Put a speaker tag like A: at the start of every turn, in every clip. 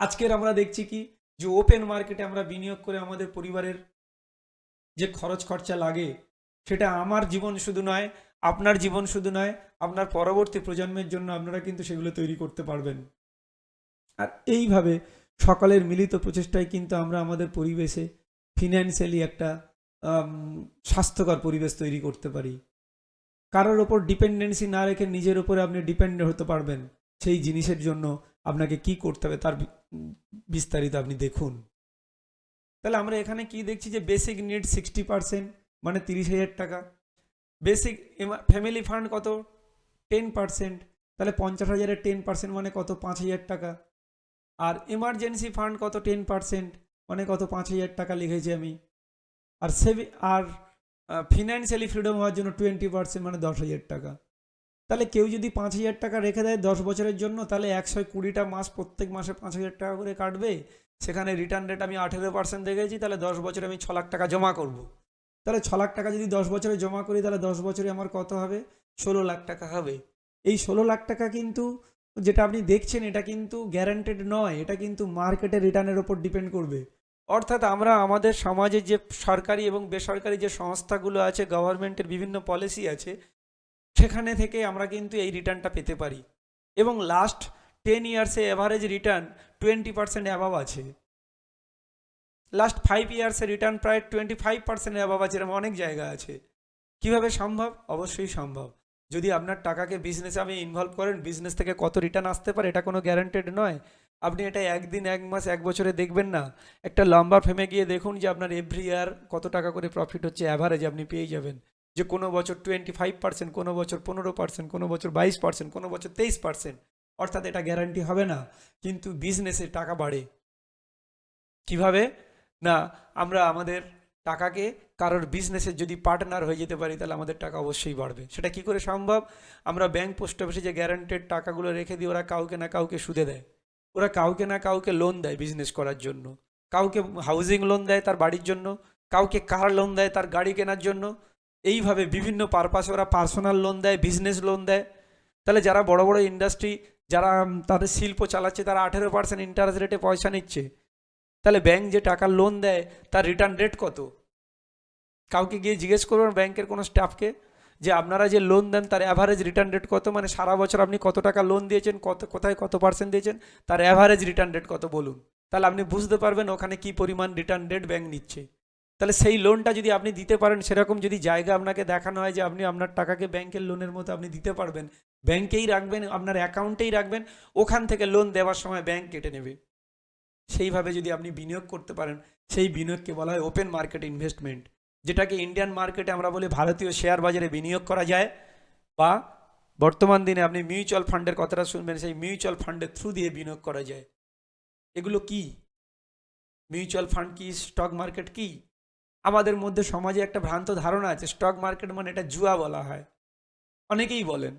A: আজকের আমরা দেখছি কি? যে ওপেন মার্কেটে আমরা বিনিয়োগ করে আমাদের পরিবারের যে খরচ খরচা লাগে, সেটা আমার জীবন শুধু নয়, আপনার জীবন শুধু নয়, আপনার পরবর্তী প্রজন্মের জন্য আপনারা কিন্তু সেগুলো তৈরি করতে পারবেন। আর এইভাবে সকলের মিলিত প্রচেষ্টায় কিন্তু আমরা আমাদের পরিবেশে ফিনান্সিয়ালি একটা স্বাস্থ্যকর পরিবেশ তৈরি করতে পারি। কারোর ওপর ডিপেন্ডেন্সি না রেখে নিজের ওপরে আপনি ডিপেন্ড হতে পারবেন। সেই জিনিসের জন্য আপনাকে কি করতে হবে তার বিস্তারিত আপনি দেখুন। তাহলে আমরা এখানে কি দেখছি যে বেসিক নিড সিক্সটি পার্সেন্ট মানে তিরিশ হাজার টাকা। বেসিক ফ্যামিলি ফান্ড কত? টেন পার্সেন্ট তাহলে পঞ্চাশ হাজারের টেন পার্সেন্ট মানে কত? পাঁচ হাজার টাকা। আর এমার্জেন্সি ফান্ড কত? টেন পার্সেন্ট মানে কত? পাঁচ হাজার টাকা লিখেছি আমি। আর সেভি আর ফিনান্সিয়ালি ফ্রিডম হওয়ার জন্য টোয়েন্টি পার্সেন্ট মানে দশ হাজার টাকা। তাহলে কেউ যদি পাঁচ হাজার টাকা রেখে দেয় দশ বছরের জন্য, তাহলে একশো কুড়িটা মাস প্রত্যেক মাসে পাঁচ হাজার টাকা করে কাটবে। সেখানে রিটার্ন রেট আমি আঠেরো পার্সেন্ট দেখেছি, তাহলে দশ বছরে আমি ছ লাখ টাকা জমা করব। তাহলে ছ লাখ টাকা যদি দশ বছরে জমা করি, তাহলে দশ বছরে আমার কত হবে? ষোলো লাখ টাকা হবে। এই ষোলো লাখ টাকা কিন্তু, যেটা আপনি দেখছেন, এটা কিন্তু গ্যারান্টেড নয়, এটা কিন্তু মার্কেটের রিটার্নের ওপর ডিপেন্ড করবে। অর্থাৎ আমরা আমাদের সমাজে যে সরকারি এবং বেসরকারি যে সংস্থাগুলো আছে গভর্নমেন্টের বিভিন্ন পলিসি আছে সেখানে থেকে আমরা কিন্তু এই রিটার্নটা পেতে পারি। এবং last ten ইয়ার্সে average return twenty percent above আছে। লাস্ট ফাইভ ইয়ার্সে রিটার্ন প্রায় টোয়েন্টি ফাইভ পার্সেন্ট অ্যাভাব আছে, এরকম অনেক জায়গা আছে। কীভাবে সম্ভব? অবশ্যই সম্ভব। যদি আপনার টাকাকে বিজনেসে আপনি ইনভলভ করেন বিজনেস থেকে কত রিটার্ন আসতে পারে এটা কোনো গ্যারান্টেড নয়। আপনি এটা একদিন, এক মাস, এক বছরে দেখবেন না। একটা লম্বা ফেমে গিয়ে দেখুন যে আপনার এভরি ইয়ার কত টাকা করে প্রফিট হচ্ছে অ্যাভারেজ আপনি পেয়ে যাবেন। যে কোনো বছর টোয়েন্টি ফাইভ পার্সেন্ট কোনো বছর পনেরো পার্সেন্ট কোনো বছর বাইশ পার্সেন্ট কোনো বছর তেইশ পার্সেন্ট অর্থাৎ এটা গ্যারান্টি হবে না, কিন্তু বিজনেসে টাকা বাড়ে। কীভাবে? না, আমরা আমাদের টাকাকে কারোর বিজনেসের যদি পার্টনার হয়ে যেতে পারি, তাহলে আমাদের টাকা অবশ্যই বাড়বে। সেটা কি করে সম্ভব? আমরা ব্যাংক পোস্ট অফিসে যে গ্যারান্টেড টাকাগুলো রেখে দিই ওরা কাউকে না কাউকে সুদে দেয়। ওরা কাউকে না কাউকে লোন দেয় বিজনেস করার জন্য। কাউকে হাউজিং লোন দেয় তার বাড়ির জন্য। কাউকে কার লোন দেয় তার গাড়ি কেনার জন্য। এইভাবে বিভিন্ন পারপাসে ওরা পার্সোনাল লোন দেয় বিজনেস লোন দেয়। তাহলে যারা বড় বড় ইন্ডাস্ট্রি যারা তাদের শিল্প চালাচ্ছে, তারা আঠেরো পার্সেন্ট ইন্টারেস্ট রেটে পয়সা নিচ্ছে। তাহলে ব্যাংক যে টাকা লোন দেয়, তার রিটার্ন রেট কত? কাউকে গিয়ে জিজ্ঞেস করবেন ব্যাংকের কোনো স্টাফকে যে আপনারা যে লোন দেন, তার অ্যাভারেজ রিটার্ন রেট কত? মানে সারা বছর আপনি কত টাকা লোন দিয়েছেন, কত, কোথায় কত পার্সেন্ট দিয়েছেন, তার অ্যাভারেজ রিটার্ন রেট কত বলুন। তাহলে আপনি বুঝতে পারবেন ওখানে কি পরিমাণ রিটার্ন রেট ব্যাংক নিচ্ছে। তাহলে সেই লোনটা যদি আপনি দিতে পারেন, সেরকম যদি জায়গা আপনাকে দেখানো হয় যে আপনি আপনার টাকাকে ব্যাংকের লোনের মতো আপনি দিতে পারবেন ব্যাংকেই রাখবেন, আপনার অ্যাকাউন্টেই রাখবেন, ওখান থেকে লোন দেওয়ার সময় ব্যাংক কেটে নেবে। সেইভাবে যদি আপনি বিনিয়োগ করতে পারেন, সেই বিনিয়োগকে বলা হয় ওপেন মার্কেট ইনভেস্টমেন্ট যেটাকে ইন্ডিয়ান মার্কেটে আমরা বলি ভারতীয় শেয়ার বাজারে বিনিয়োগ করা যায়, বা বর্তমান দিনে আপনি মিউচুয়াল ফান্ডের কথাটা শুনবেন, সেই মিউচুয়াল ফান্ডের থ্রু দিয়ে বিনিয়োগ করা যায়। এগুলো কি? মিউচুয়াল ফান্ড কি? স্টক মার্কেট কি? আমাদের মধ্যে সমাজে একটা ভ্রান্ত ধারণা আছে স্টক মার্কেট মানে এটা জুয়া বলা হয়। অনেকেই বলেন,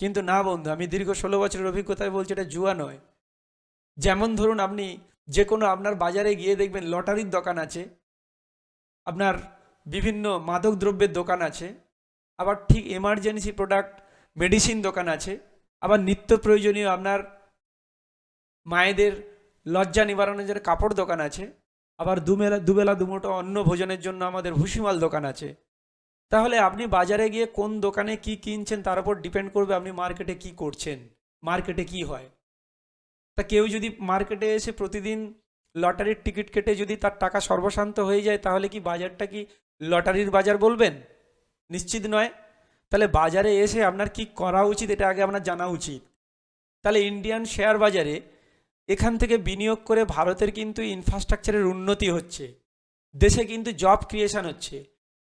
A: কিন্তু না বন্ধু, আমি দীর্ঘ ষোলো বছরের অভিজ্ঞতায় বলছি এটা জুয়া নয়। যেমন ধরুন আপনি যে কোনো আপনার বাজারে গিয়ে দেখবেন লটারির দোকান আছে, আপনার বিভিন্ন মাদক দ্রব্যের দোকান আছে, আবার ঠিক এমার্জেন্সি প্রোডাক্ট মেডিসিন দোকান আছে, আবার নিত্য প্রয়োজনীয় আপনার মায়েদের লজ্জা নিবারণের জন্য কাপড় দোকান আছে আবার দুবেলা দুবেলা, দুমুটো অন্ন ভোজনের জন্য আমাদের ভুসিমাল দোকান আছে। তাহলে আপনি বাজারে গিয়ে কোন দোকানে কি কিনছেন তার উপর ডিপেন্ড করবে আপনি মার্কেটে কি করছেন, মার্কেটে কি হয়। তা কেউ যদি মার্কেটে এসে প্রতিদিন লটারির টিকিট কেটে যদি তার টাকা সর্বশান্ত হয়ে যায়, তাহলে কি বাজারটা কি লটারির বাজার বলবেন? নিশ্চিত নয়। তাহলে বাজারে এসে আপনার কি করা উচিত এটা আগে আপনার জানা উচিত। তাহলে ইন্ডিয়ান শেয়ার বাজারে এখান থেকে বিনিয়োগ করে ভারতের কিন্তু ইনফ্রাস্ট্রাকচারের উন্নতি হচ্ছে। দেশে কিন্তু জব ক্রিয়েশন হচ্ছে।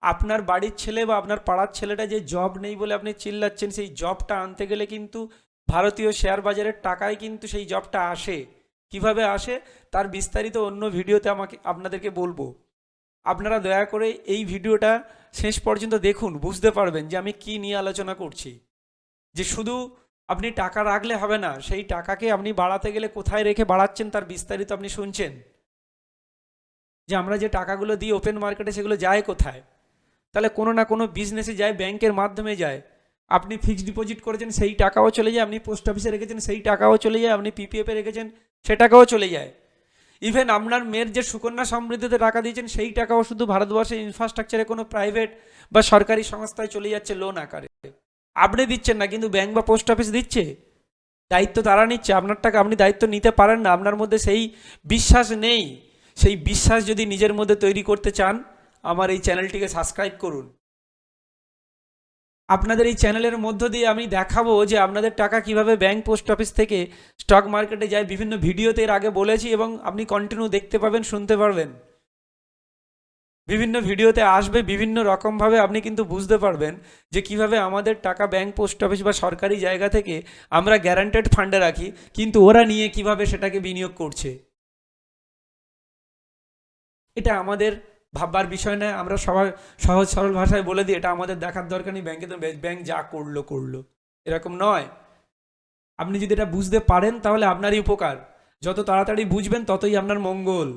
A: আপনার বাড়ির ছেলে বা আপনার পাড়ার ছেলেটা যে জব নেই বলে আপনি চিল্লাচ্ছেন, সেই জবটা আনতে গেলে কিন্তু ভারতীয় শেয়ার বাজারের টাকায় কিন্তু সেই জবটা আসে। কীভাবে আসে? তার বিস্তারিত অন্য ভিডিওতে আমাকে, আপনাদেরকে বলব। আপনারা দয়া করে এই ভিডিওটা শেষ পর্যন্ত দেখুন, বুঝতে পারবেন যে আমি কি নিয়ে আলোচনা করছি। যে শুধু আপনি টাকা রাখলে হবে না। সেই টাকাকে আপনি বাড়াতে গেলে কোথায় রেখে বাড়াচ্ছেন তার বিস্তারিত আপনি শুনছেন? যে আমরা যে টাকাগুলো দিই ওপেন মার্কেটে সেগুলো যায় কোথায়? তাহলে কোনো না কোনো বিজনেসে যায় ব্যাংকের মাধ্যমে যায়। আপনি ফিক্সড ডিপোজিট করেছেন, সেই টাকাও চলে যায়। আপনি পোস্ট অফিসে রেখেছেন, সেই টাকাও চলে যায়। আপনি পিপিএফে রেখেছেন, সে টাকাও চলে যায়। ইভেন আপনার মেয়ের যে সুকন্যা সমৃদ্ধিতে টাকা দিয়েছেন, সেই টাকাও শুধু ভারতবর্ষের ইনফ্রাস্ট্রাকচারে কোনো প্রাইভেট বা সরকারি সংস্থায় চলে যাচ্ছে লোন আকারে। আপনি দিচ্ছেন না, কিন্তু ব্যাংক বা পোস্ট অফিস দিচ্ছে। দায়িত্ব তারা নিচ্ছে, আপনার টাকা আপনি দায়িত্ব নিতে পারেন না, আপনার মধ্যে সেই বিশ্বাস নেই। সেই বিশ্বাস যদি নিজের মধ্যে তৈরি করতে চান, আমার এই চ্যানেলটিকে সাবস্ক্রাইব করুন। আপনাদের এই চ্যানেলের মধ্য দিয়ে আমি দেখাবো যে আপনাদের টাকা কীভাবে ব্যাংক পোস্ট অফিস থেকে স্টক মার্কেটে যায়। বিভিন্ন ভিডিওতে এর আগে বলেছি এবং আপনি কন্টিনিউ দেখতে পাবেন, শুনতে পারবেন। বিভিন্ন ভিডিওতে আসবে, বিভিন্ন রকমভাবে আপনি কিন্তু বুঝতে পারবেন যে কীভাবে আমাদের টাকা ব্যাংক, পোস্ট অফিস বা সরকারি জায়গা থেকে আমরা গ্যারান্টেড ফান্ডে রাখি, কিন্তু ওরা নিয়ে কীভাবে সেটাকে বিনিয়োগ করছে। এটা আমাদের ভাববার বিষয় নয়, আমরা সবাই সহজ সরল ভাষায় বলে দিই, এটা আমাদের দেখার দরকার নেই, ব্যাংকে তো ব্যাংক যা করল করল। এরকম নয়। আপনি যদি এটা বুঝতে পারেন, তাহলে আপনারই উপকার। যত তাড়াতাড়ি বুঝবেন, ততই আপনার মঙ্গল।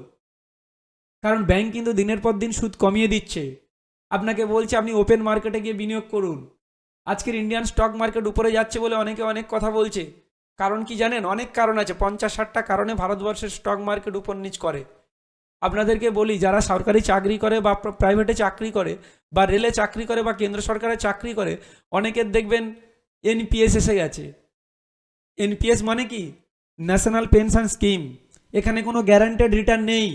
A: কারণ ব্যাংক কিন্তু দিনের পর দিন সুদ কমিয়ে দিচ্ছে। আপনাকে বলছে, আপনি ওপেন মার্কেটে গিয়ে বিনিয়োগ করুন। আজকের ইন্ডিয়ান স্টক মার্কেট উপরে যাচ্ছে বলে অনেকে অনেক কথা বলছে। কারণ কি জানেন? অনেক কারণ আছে। পঞ্চাশ, ষাটটা কারণে ভারতবর্ষের স্টক মার্কেট উপর নিচ করে। আপনাদেরকে বলি, যারা সরকারি চাকরি করে বা প্রাইভেটে চাকরি করে বা রেলে চাকরি করে বা কেন্দ্র সরকারে চাকরি করে অনেকের দেখবেন এনপিএস এসে গেছে। এনপিএস মানে কি? ন্যাশনাল পেনশন স্কিম এখানে কোনো গ্যারান্টেড রিটার্ন নেই।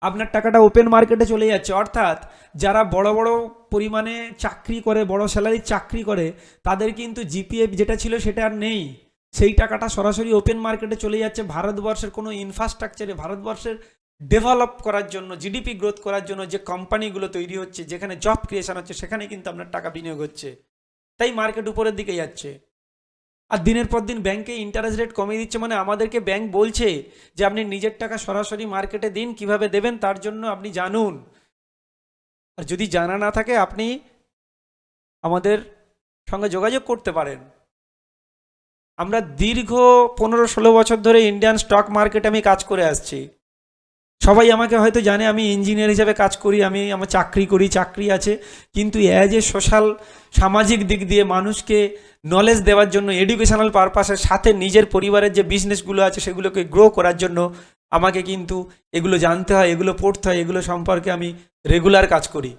A: আপনার টাকাটা ওপেন মার্কেটে চলে যাচ্ছে। অর্থাৎ যারা বড় বড় পরিমাণে চাকরি করে, বড় স্যালারির চাকরি করে, তাদের কিন্তু জিপিএফ যেটা ছিল সেটা আর নেই। সেই টাকাটা সরাসরি ওপেন মার্কেটে চলে যাচ্ছে ভারতবর্ষের কোনো ইনফ্রাস্ট্রাকচারে ভারতবর্ষের ডেভেলপ করার জন্য জিডিপি গ্রোথ করার জন্য যে কোম্পানিগুলো তৈরি হচ্ছে, যেখানে জব ক্রিয়েশন হচ্ছে, সেখানে কিন্তু আপনার টাকা বিনিয়োগ হচ্ছে। তাই মার্কেট উপরের দিকে যাচ্ছে। আর দিনের পর দিন ব্যাংকে ইন্টারেস্ট রেট কমিয়ে দিচ্ছে মানে আমাদেরকে ব্যাংক বলছে যে আপনি নিজের টাকা সরাসরি মার্কেটে দিন, কীভাবে দেবেন তার জন্য আপনি জানুন। আর যদি জানা না থাকে, আপনি আমাদের সঙ্গে যোগাযোগ করতে পারেন। আমরা দীর্ঘ পনেরো ষোলো বছর ধরে ইন্ডিয়ান স্টক মার্কেটে আমি কাজ করে আসছি। সবাই আমাকে হয়তো জানে, আমি ইঞ্জিনিয়ার হিসেবে কাজ করি, আমি আমার চাকরি করি, চাকরি আছে। কিন্তু অ্যাজ এ সোশ্যাল সামাজিক দিক দিয়ে মানুষকে নলেজ দেওয়ার জন্য এডুকেশনাল পারপাসের সাথে নিজের পরিবারের যে বিজনেসগুলো আছে, সেগুলোকে গ্রো করার জন্য আমাকে কিন্তু এগুলো জানতে হয়, এগুলো পড়তে হয়, এগুলো সম্পর্কে আমি রেগুলার কাজ করি।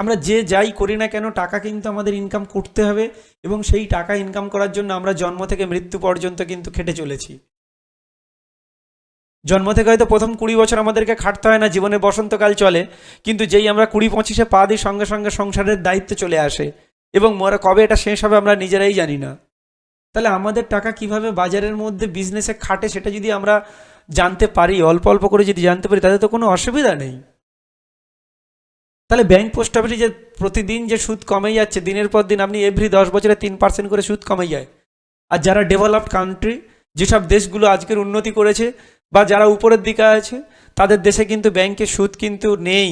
A: আমরা যে যাই করি না কেন, টাকা কিন্তু আমাদের ইনকাম করতে হবে এবং সেই টাকা ইনকাম করার জন্য আমরা জন্ম থেকে মৃত্যু পর্যন্ত কিন্তু খেটে চলেছি। জন্ম থেকে হয়তো প্রথম কুড়ি বছর আমাদেরকে খাটতে হয় না, জীবনে বসন্তকাল চলে, কিন্তু যেই আমরা কুড়ি পঁচিশে পা দিই সঙ্গে সঙ্গে সংসারের দায়িত্ব চলে আসে। এবং মরা কবে এটা শেষ হবে আমরা নিজেরাই জানি না। তাহলে আমাদের টাকা কীভাবে বাজারের মধ্যে বিজনেসে খাটে সেটা যদি আমরা জানতে পারি, অল্প অল্প করে যদি জানতে পারি, তাতে তো কোনো অসুবিধা নেই। তাহলে ব্যাংক পোস্ট অফিসে যে প্রতিদিন যে সুদ কমে যাচ্ছে, দিনের পর দিন আপনি এভরি দশ বছরে তিন পার্সেন্ট করে সুদ কমে যায়। আর যারা ডেভেলপড কান্ট্রি যেসব দেশগুলো আজকের উন্নতি করেছে বা যারা উপরের দিকে আছে তাদের দেশে কিন্তু ব্যাংকে সুদ কিন্তু নেই।